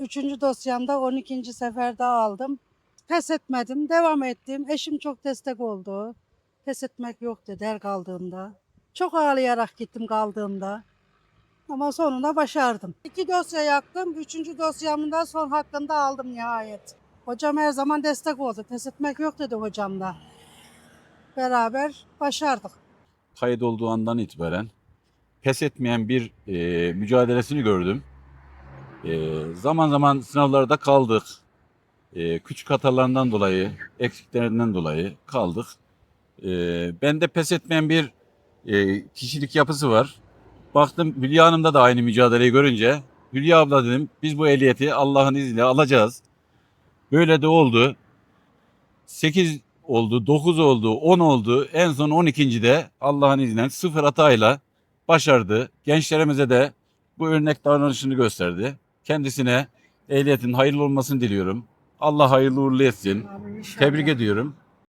üçüncü dosyamda 12. seferde aldım. Pes etmedim, devam ettim. Eşim çok destek oldu. Pes etmek yok dedi her kaldığımda. Çok ağlayarak gittim kaldığımda. Ama sonunda başardım. İki dosya yaktım. Üçüncü dosyamın da son hakkında aldım nihayet. Hocam her zaman destek oldu. Pes etmek yok dedi hocam da. Beraber başardık. kayıt olduğu andan itibaren pes etmeyen bir e, mücadelesini gördüm. E, zaman zaman sınavlarda kaldık. E, küçük hatalarından dolayı, eksiklerinden dolayı kaldık. E, bende pes etmeyen bir e, kişilik yapısı var. Baktım Hülya Hanım'da da aynı mücadeleyi görünce Hülya abla dedim biz bu ehliyeti Allah'ın izniyle alacağız. Böyle de oldu. 8 oldu, 9 oldu, 10 oldu. En son 12. de Allah'ın izniyle sıfır hatayla başardı. Gençlerimize de bu örnek davranışını gösterdi. Kendisine ehliyetin hayırlı olmasını diliyorum. Allah hayırlı uğurlu etsin. Tebrik ediyorum.